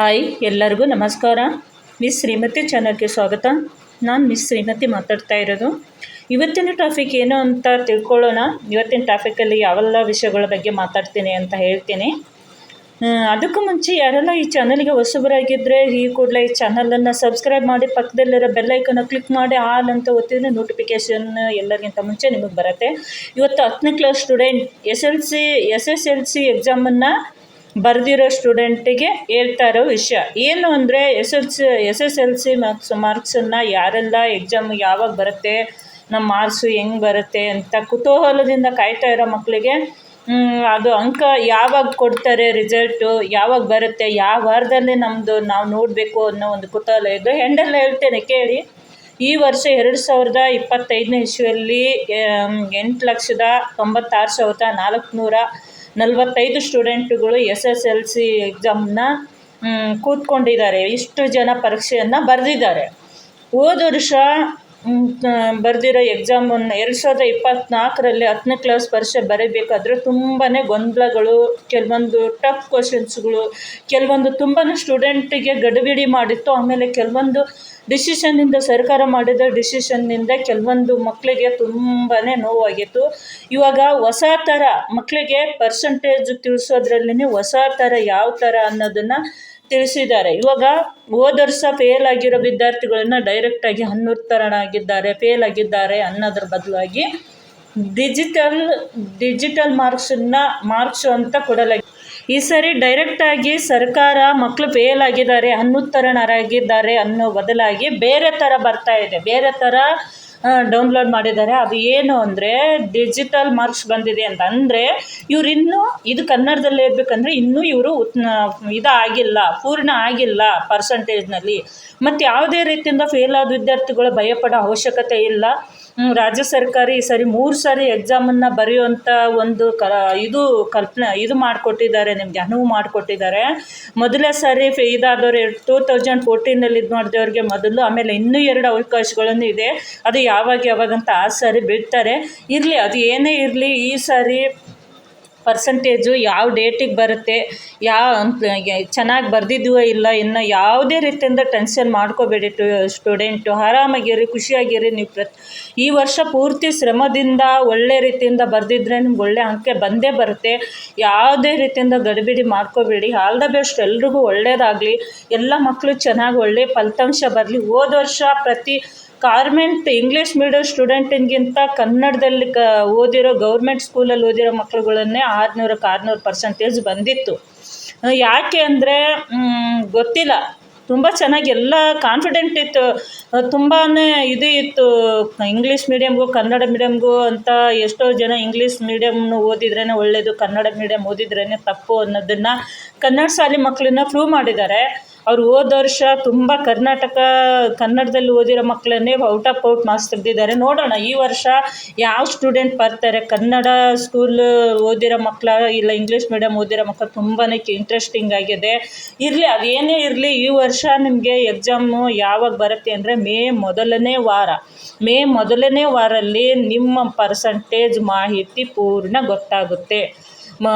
Hi, ಎಲ್ಲರಿಗೂ ನಮಸ್ಕಾರ. Miss Shrimati ಚಾನಲ್ಗೆ ಸ್ವಾಗತ. ನಾನು ಮಿಸ್ ಶ್ರೀಮತಿ ಮಾತಾಡ್ತಾ ಇರೋದು. ಇವತ್ತಿನ ಟಾಪಿಕ್ ಏನು ಅಂತ ತಿಳ್ಕೊಳ್ಳೋಣ. ಇವತ್ತಿನ ಟಾಪಿಕಲ್ಲಿ ಯಾವೆಲ್ಲ ವಿಷಯಗಳ ಬಗ್ಗೆ ಮಾತಾಡ್ತೀನಿ ಅಂತ ಹೇಳ್ತೀನಿ. ಅದಕ್ಕೂ ಮುಂಚೆ ಯಾರೆಲ್ಲ ಈ ಚಾನಲ್ಗೆ ಹೊಸಬರಾಗಿದ್ದರೆ ಈ ಕೂಡಲೇ ಈ ಚಾನಲನ್ನು ಸಬ್ಸ್ಕ್ರೈಬ್ ಮಾಡಿ ಪಕ್ಕದಲ್ಲಿರೋ ಬೆಲ್ಲೈಕನ್ನು ಕ್ಲಿಕ್ ಮಾಡಿ, ಆಲ್ ಅಂತ ಒತ್ತಿದ್ರೆ ನೋಟಿಫಿಕೇಷನ್ ಎಲ್ಲರಿಗಿಂತ ಮುಂಚೆ ನಿಮಗೆ ಬರುತ್ತೆ. ಇವತ್ತು ಹತ್ತನೇ class student S L C, S S L C ಎಕ್ಸಾಮನ್ನು ಬರೆದಿರೋ ಸ್ಟೂಡೆಂಟಿಗೆ ಹೇಳ್ತಾ ಇರೋ ವಿಷಯ. ಏನು ಅಂದರೆ S L C, S S L C marks, ಮಾರ್ಕ್ಸನ್ನು ಯಾರೆಲ್ಲ ಎಕ್ಸಾಮ್ ಯಾವಾಗ ಬರುತ್ತೆ, ನಮ್ಮ ಮಾರ್ಕ್ಸು ಹೆಂಗೆ ಬರುತ್ತೆ ಅಂತ ಕುತೂಹಲದಿಂದ ಕಾಯ್ತಾ ಇರೋ ಮಕ್ಕಳಿಗೆ ಅದು ಅಂಕ ಯಾವಾಗ ಕೊಡ್ತಾರೆ ರಿಸಲ್ಟು ಯಾವಾಗ ಬರುತ್ತೆ, ಯಾವ ವಾರದಲ್ಲಿ ನಮ್ಮದು ನಾವು ನೋಡಬೇಕು ಅನ್ನೋ ಒಂದು ಕುತೂಹಲ ಇದ್ದು ಹೆಂಡಲ್ಲಿ ಹೇಳ್ತೇನೆ, ಕೇಳಿ. ಈ ವರ್ಷ ಎರಡು ಸಾವಿರದ ಇಪ್ಪತ್ತೈದನೇ ಇಸ್ವಿಯಲ್ಲಿ ಎಂಟು ಲಕ್ಷದ ತೊಂಬತ್ತಾರು ಸಾವಿರದ ನಾಲ್ಕುನೂರ ನಲವತ್ತೈದು ಸ್ಟೂಡೆಂಟುಗಳು ಎಸ್ ಎಸ್ ಎಲ್ ಸಿ ಎಕ್ಸಾಮ್ನ ಕೂತ್ಕೊಂಡಿದ್ದಾರೆ. ಇಷ್ಟು ಜನ ಪರೀಕ್ಷೆಯನ್ನು ಬರೆದಿದ್ದಾರೆ. ಹೋದ ವರ್ಷ ಬರೆದಿರೋ ಎಕ್ಸಾಮನ್ನು ಎರಡು ಸಾವಿರದ ಇಪ್ಪತ್ತ್ನಾಲ್ಕರಲ್ಲಿ ಹತ್ತನೇ ಕ್ಲಾಸ್ ಪರೀಕ್ಷೆ ಬರೀಬೇಕಾದ್ರೆ ತುಂಬಾ ಗೊಂದಲಗಳು, ಕೆಲವೊಂದು ಟಫ್ ಕ್ವಶನ್ಸ್ಗಳು ಕೆಲವೊಂದು ತುಂಬಾ ಸ್ಟೂಡೆಂಟಿಗೆ ಗಡಿಬಿಡಿ ಮಾಡಿತ್ತು. ಆಮೇಲೆ ಕೆಲವೊಂದು ಡಿಸಿಷನ್ನಿಂದ ಸರ್ಕಾರ ಮಾಡಿದ ಡಿಸಿಷನ್ನಿಂದ ಕೆಲವೊಂದು ಮಕ್ಕಳಿಗೆ ತುಂಬಾ ನೋವಾಗಿತ್ತು. ಇವಾಗ ಹೊಸ ಥರ ಮಕ್ಕಳಿಗೆ ಪರ್ಸಂಟೇಜ್ ತಿಳಿಸೋದ್ರಲ್ಲಿ ಹೊಸ ಥರ ಯಾವ ಥರ ಅನ್ನೋದನ್ನು ತಿಳಿಸಿದ್ದಾರೆ. ಇವಾಗ ಹೋದ ವರ್ಷ ಫೇಲ್ ಆಗಿರೋ ವಿದ್ಯಾರ್ಥಿಗಳನ್ನ ಡೈರೆಕ್ಟಾಗಿ ಅನುತ್ತರಣಾಗಿದ್ದಾರೆ ಫೇಲ್ ಆಗಿದ್ದಾರೆ ಅನ್ನೋದ್ರ ಬದಲಾಗಿ ಡಿಜಿಟಲ್ ಡಿಜಿಟಲ್ ಮಾರ್ಕ್ಸನ್ನು ಮಾರ್ಕ್ಸು ಅಂತ ಕೊಡಲಾಗಿದೆ ಈ ಸರಿ ಡೈರೆಕ್ಟಾಗಿ ಸರ್ಕಾರ ಮಕ್ಕಳು ಫೇಲ್ ಆಗಿದ್ದಾರೆ ಅನುತ್ತರಣರಾಗಿದ್ದಾರೆ ಅನ್ನೋ ಬದಲಾಗಿ ಬೇರೆ ಥರ ಬರ್ತಾ ಇದೆ. ಬೇರೆ ಥರ ಡೌನ್ಲೋಡ್ ಮಾಡಿದ್ದಾರೆ. ಅದು ಏನು ಅಂದರೆ ಡಿಜಿಟಲ್ ಮಾರ್ಕ್ಸ್ ಬಂದಿದೆ ಅಂತ. ಅಂದರೆ ಇವರಿನ್ನೂ ಇದು ಕನ್ನಡದಲ್ಲೇ ಇರಬೇಕಂದ್ರೆ ಇನ್ನೂ ಇವರು ಇದು ಆಗಿಲ್ಲ ಪೂರ್ಣ ಆಗಿಲ್ಲ ಪರ್ಸಂಟೇಜ್ನಲ್ಲಿ ಮತ್ತು ಯಾವುದೇ ರೀತಿಯಿಂದ ಫೇಲ್ ಆದ ವಿದ್ಯಾರ್ಥಿಗಳು ಭಯಪಡೋ ಅವಶ್ಯಕತೆ ಇಲ್ಲ. ರಾಜ್ಯ ಸರ್ಕಾರ ಈ ಸರಿ ಮೂರು ಸಾರಿ ಎಕ್ಸಾಮನ್ನು ಬರೆಯುವಂಥ ಒಂದು ಕ, ಇದು ಕಲ್ಪನೆ, ಇದು ಮಾಡಿಕೊಟ್ಟಿದ್ದಾರೆ, ನಿಮಗೆ ಅನುವು ಮಾಡಿಕೊಟ್ಟಿದ್ದಾರೆ. ಮೊದಲೇ ಸಾರಿ ಫೇ, ಇದಾದವ್ರು ಟೂ ತೌಸಂಡ್ ಫೋರ್ಟೀನಲ್ಲಿ ಇದು ಮಾಡಿದವ್ರಿಗೆ ಮೊದಲು, ಆಮೇಲೆ ಇನ್ನೂ ಎರಡು ಅವಕಾಶಗಳನ್ನು ಇದೆ. ಅದು ಯಾವಾಗ ಯಾವಾಗಂತ ಆ ಸಾರಿ ಬಿಡ್ತಾರೆ. ಇರಲಿ, ಅದು ಏನೇ ಇರಲಿ, ಈ ಸಾರಿ ಪರ್ಸಂಟೇಜು ಯಾವ ಡೇಟಿಗೆ ಬರುತ್ತೆ, ಯಾವ ಚೆನ್ನಾಗಿ ಬರ್ದಿದ್ವೇ ಇಲ್ಲ ಇನ್ನು ಯಾವುದೇ ರೀತಿಯಿಂದ ಟೆನ್ಷನ್ ಮಾಡ್ಕೋಬೇಡಿ ಟು ಸ್ಟೂಡೆಂಟು ಆರಾಮಾಗಿರಿ, ಖುಷಿಯಾಗಿರಿ, ನೀವು ಪ್ರತಿ ಈ ವರ್ಷ ಪೂರ್ತಿ ಶ್ರಮದಿಂದ ಒಳ್ಳೆ ರೀತಿಯಿಂದ ಬರೆದಿದ್ರೆ ನಿಮ್ಗೆ ಒಳ್ಳೆ ಅಂಕೆ ಬಂದೇ ಬರುತ್ತೆ. ಯಾವುದೇ ರೀತಿಯಿಂದ ಗಡಿಬಿಡಿ ಮಾಡ್ಕೋಬೇಡಿ. ಆಲ್ ದ ಬೆಸ್ಟ್ ಎಲ್ರಿಗೂ ಒಳ್ಳೆಯದಾಗಲಿ ಎಲ್ಲ ಮಕ್ಕಳು ಚೆನ್ನಾಗಿ ಒಳ್ಳೆ ಫಲಿತಾಂಶ ಬರಲಿ. ಹೋದ ವರ್ಷ ಪ್ರತಿ ಕಾರ್ಮೆಂಟ್ ಇಂಗ್ಲೀಷ್ ಮೀಡಿಯಂ ಸ್ಟೂಡೆಂಟಿಗಿಂತ ಕನ್ನಡದಲ್ಲಿ ಕ, ಓದಿರೋ ಗೌರ್ಮೆಂಟ್ ಸ್ಕೂಲಲ್ಲಿ ಓದಿರೋ ಮಕ್ಕಳುಗಳನ್ನೇ ಆರುನೂರಕ್ಕೆ ಆರುನೂರು ಪರ್ಸೆಂಟೇಜ್ ಬಂದಿತ್ತು. ಯಾಕೆ ಅಂದರೆ ಗೊತ್ತಿಲ್ಲ. ತುಂಬ ಚೆನ್ನಾಗಿ ಎಲ್ಲ ಕಾನ್ಫಿಡೆಂಟ್ ಇತ್ತು. ತುಂಬಾ ಇದು ಇತ್ತು. ಇಂಗ್ಲೀಷ್ ಮೀಡಿಯಮ್ಗೂ ಕನ್ನಡ ಮೀಡಿಯಮ್ಗೂ ಅಂತ ಎಷ್ಟೋ ಜನ ಇಂಗ್ಲೀಷ್ ಮೀಡಿಯಮ್ನು ಓದಿದ್ರೇ ಒಳ್ಳೆಯದು ಕನ್ನಡ ಮೀಡಿಯಮ್ ಓದಿದ್ರೇ ತಪ್ಪು ಅನ್ನೋದನ್ನು ಕನ್ನಡ ಶಾಲೆ ಮಕ್ಕಳನ್ನ ಪ್ರೂವ್ ಮಾಡಿದ್ದಾರೆ. ಅವ್ರು ಹೋದ ವರ್ಷ ತುಂಬ ಕರ್ನಾಟಕ, ಕನ್ನಡದಲ್ಲಿ ಓದಿರೋ ಮಕ್ಕಳನ್ನೇ ಔಟ್ ಆಫ್ ಔಟ್ ಮಾರ್ಕ್ಸ್ ತೆಗೆದಿದ್ದಾರೆ. ನೋಡೋಣ, ಈ ವರ್ಷ ಯಾವ ಸ್ಟೂಡೆಂಟ್ ಬರ್ತಾರೆ? ಕನ್ನಡ ಸ್ಕೂಲ್ ಓದಿರೋ ಮಕ್ಕಳ ಇಲ್ಲ ಇಂಗ್ಲೀಷ್ ಮೀಡಿಯಮ್ ಓದಿರೋ ಮಕ್ಕಳು ತುಂಬಾ ಇಂಟ್ರೆಸ್ಟಿಂಗ್ ಆಗಿದೆ. ಇರಲಿ ಅದೇನೇ ಇರಲಿ, ಈ ವರ್ಷ ನಿಮಗೆ ಎಕ್ಸಾಮು ಯಾವಾಗ ಬರುತ್ತೆ ಅಂದರೆ ಮೇ ಮೊದಲನೇ ವಾರ. ಮೇ ಮೊದಲನೇ ವಾರಲ್ಲಿ ನಿಮ್ಮ ಪರ್ಸಂಟೇಜ್ ಮಾಹಿತಿ ಪೂರ್ಣ ಗೊತ್ತಾಗುತ್ತೆ. ಮ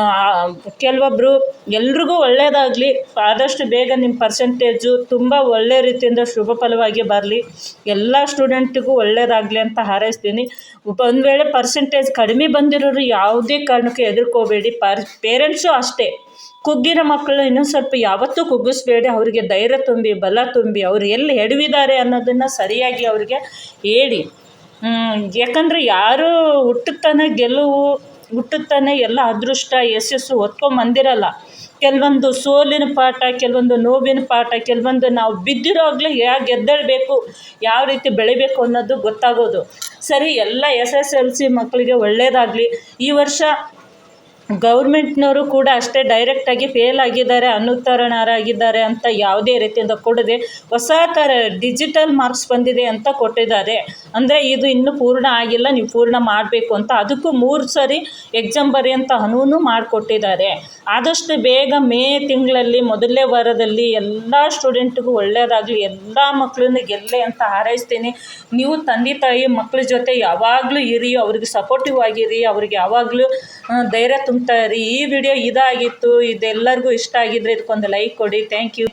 ಕೆಲವೊಬ್ಬರು ಎಲ್ರಿಗೂ ಒಳ್ಳೆಯದಾಗಲಿ ಆದಷ್ಟು ಬೇಗ ನಿಮ್ಮ ಪರ್ಸೆಂಟೇಜು ತುಂಬ ಒಳ್ಳೆ ರೀತಿಯಿಂದ ಶುಭ ಫಲವಾಗಿ ಬರಲಿ. ಎಲ್ಲ ಸ್ಟೂಡೆಂಟಿಗೂ ಒಳ್ಳೆಯದಾಗಲಿ ಅಂತ ಹಾರೈಸ್ತೀನಿ. ಒಂದು ವೇಳೆ ಪರ್ಸೆಂಟೇಜ್ ಕಡಿಮೆ ಬಂದಿರೋರು ಯಾವುದೇ ಕಾರಣಕ್ಕೆ ಹೆದರ್ಕೋಬೇಡಿ. ಪರ್ ಪೇರೆಂಟ್ಸು ಅಷ್ಟೇ. ಕುಗ್ಗಿರೋ ಮಕ್ಕಳು ಇನ್ನೊಂದು ಸ್ವಲ್ಪ ಯಾವತ್ತೂ ಕುಗ್ಗಿಸ್ಬೇಡಿ. ಅವರಿಗೆ ಧೈರ್ಯ ತುಂಬಿ, ಬಲ ತುಂಬಿ, ಅವ್ರು ಎಲ್ಲಿ ಎಡವಿದ್ದಾರೆ ಅನ್ನೋದನ್ನು ಸರಿಯಾಗಿ ಅವರಿಗೆ ಹೇಳಿ. ಯಾಕಂದರೆ ಯಾರು ಹುಟ್ಟುತ್ತಾನೆ ಗೆಲುವು ಹುಟ್ಟುತ್ತಾನೆ, ಎಲ್ಲ ಅದೃಷ್ಟ, ಯಶಸ್ಸು ಹೊತ್ಕೊಂಬಂದಿರಲ್ಲ ಕೆಲವೊಂದು ಸೋಲಿನ ಪಾಠ, ಕೆಲವೊಂದು ನೋವಿನ ಪಾಠ, ಕೆಲವೊಂದು ನಾವು ಬಿದ್ದಿರೋವಾಗಲೇ ಹೇಗೆ ಎದ್ದೇಳಬೇಕು ಯಾವ ರೀತಿ ಬೆಳಿಬೇಕು ಅನ್ನೋದು ಗೊತ್ತಾಗೋದು. ಸರಿ, ಎಲ್ಲ ಎಸ್ ಎಸ್ ಎಲ್ ಸಿ ಮಕ್ಕಳಿಗೆ ಒಳ್ಳೆಯದಾಗಲಿ ಈ ವರ್ಷ ಗೌರ್ಮೆಂಟ್ನವರು ಕೂಡ ಅಷ್ಟೇ ಡೈರೆಕ್ಟಾಗಿ ಫೇಲ್ ಆಗಿದ್ದಾರೆ ಅನುತ್ತರಣರಾಗಿದ್ದಾರೆ ಅಂತ ಯಾವುದೇ ರೀತಿಯಿಂದ ಕೊಡದೆ ಹೊಸ ಥರ ಡಿಜಿಟಲ್ ಮಾರ್ಕ್ಸ್ ಬಂದಿದೆ ಅಂತ ಕೊಟ್ಟಿದ್ದಾರೆ. ಅಂದರೆ ಇದು ಇನ್ನೂ ಪೂರ್ಣ ಆಗಿಲ್ಲ, ನೀವು ಪೂರ್ಣ ಮಾಡಬೇಕು ಅಂತ ಅದಕ್ಕೂ ಮೂರು ಸರಿ ಎಕ್ಸಾಮ್ ಬರೆಯೋಂಥ ಅನುವು ಮಾಡಿಕೊಟ್ಟಿದ್ದಾರೆ. ಆದಷ್ಟು ಬೇಗ ಮೇ ತಿಂಗಳಲ್ಲಿ, ಮೊದಲನೇ ವಾರದಲ್ಲಿ ಎಲ್ಲ ಸ್ಟೂಡೆಂಟ್ಗೂ ಒಳ್ಳೆಯದಾಗಲಿ ಎಲ್ಲ ಮಕ್ಕಳನ್ನು ಗೆಲ್ಲೆ ಅಂತ ಹಾರೈಸ್ತೀನಿ. ನೀವು ತಂದೆ ತಾಯಿ ಮಕ್ಕಳ ಜೊತೆ ಯಾವಾಗಲೂ ಇರಿ, ಅವ್ರಿಗೆ ಸಪೋರ್ಟಿವ್ ಆಗಿರಿ, ಅವ್ರಿಗೆ ಯಾವಾಗಲೂ ಧೈರ್ಯ ಇರಿ ಈ ವಿಡಿಯೋ ಇದಾಗಿತ್ತು. ಇದೆಲ್ಲರಿಗೂ ಇಷ್ಟ ಆಗಿದ್ರೆ ಇದಕ್ಕೊಂದು ಲೈಕ್ ಕೊಡಿ. Thank you